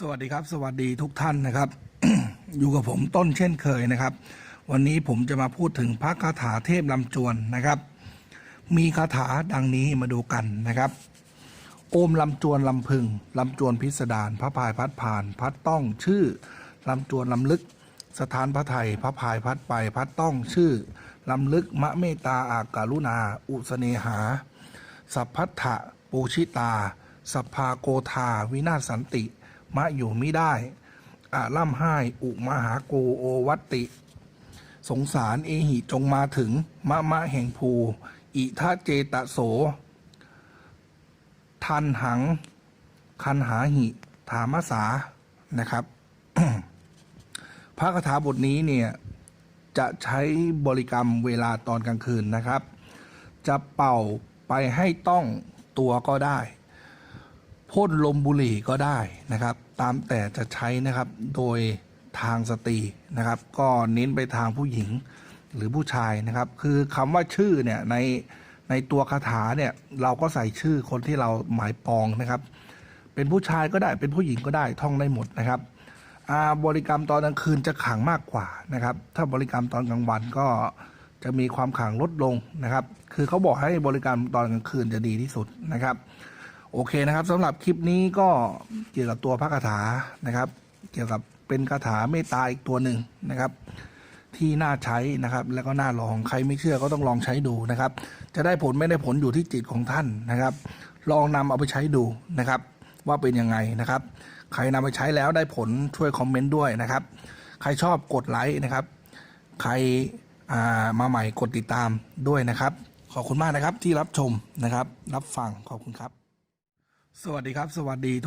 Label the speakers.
Speaker 1: สวัสดีครับ สวัสดีทุกท่านนะครับ อยู่กับผมต้นเช่นเคยนะครับ วันนี้ผมจะมาพูดถึงพระคาถาเทพลำจวนนะครับ มีคาถาดังนี้มาดูกันนะครับ โอมลำจวนลำพึงลำจวนพิสดารพระพายพัดผ่าน พัดต้องชื่อลำจวนลำลึก สถานพระไทยพระพายพัดไป พัดต้องชื่อลำลึกมะเมตตาอาการุณา อุสเนหา สัพพัทธะปูชิตา สัพพาโกธา วินาศสันติ มะอยู่ไมิได้อาล่ำไห้ อุมหาโกโอวัตติ สงสารเอหิจงมาถึง มะมะแห่งภู อิทะเจตะโส ทันหัง คันหาหิ ถามสา นะครับ พระคาถาบทนี้เนี่ย จะใช้บริกรรมเวลาตอนกลางคืนนะครับ จะเป่าไปให้ต้องตัวก็ได้ พ่นลมบุหรี่ก็ได้นะครับ ตามแต่จะใช้นะครับโดยทางสตรีนะครับ ก็เน้นไปทางผู้หญิงหรือผู้ชายนะครับ คือคำว่าชื่อเนี่ยในในตัวคาถาเนี่ยเราก็ใส่ชื่อคนที่เราหมายปองนะครับ เป็นผู้ชายก็ได้เป็นผู้หญิงก็ได้ท่องได้หมดนะครับบริกรรมตอนกลางคืนจะขังมากกว่านะครับ ถ้าบริกรรมตอนกลางวันก็จะมีความขังลดลงนะครับ คือเขาบอกให้บริกรรมตอนกลางคืนจะดีที่สุดนะครับ โอเคนะครับสำหรับคลิปนี้ก็เกี่ยวกับตัวพระคาถานะครับ เกี่ยวกับเป็นคาถาเมตตาอีกตัวหนึ่งนะครับ ที่น่าใช้นะครับ แล้วก็น่าลองใครไม่เชื่อก็ต้องลองใช้ดูนะครับ จะได้ผลไม่ได้ผลอยู่ที่จิตของท่านนะครับ ลองนำเอาไปใช้ดูนะครับ ว่าเป็นยังไงนะครับ ใครนำไปใช้แล้วได้ผลช่วยคอมเมนต์ด้วยนะครับ ใครชอบกดไลค์นะครับ ใครมาใหม่กดติดตามด้วยนะครับ ขอบคุณมากนะครับที่รับชมนะครับ รับฟังขอบคุณครับ สวัสดีครับ สวัสดีทุก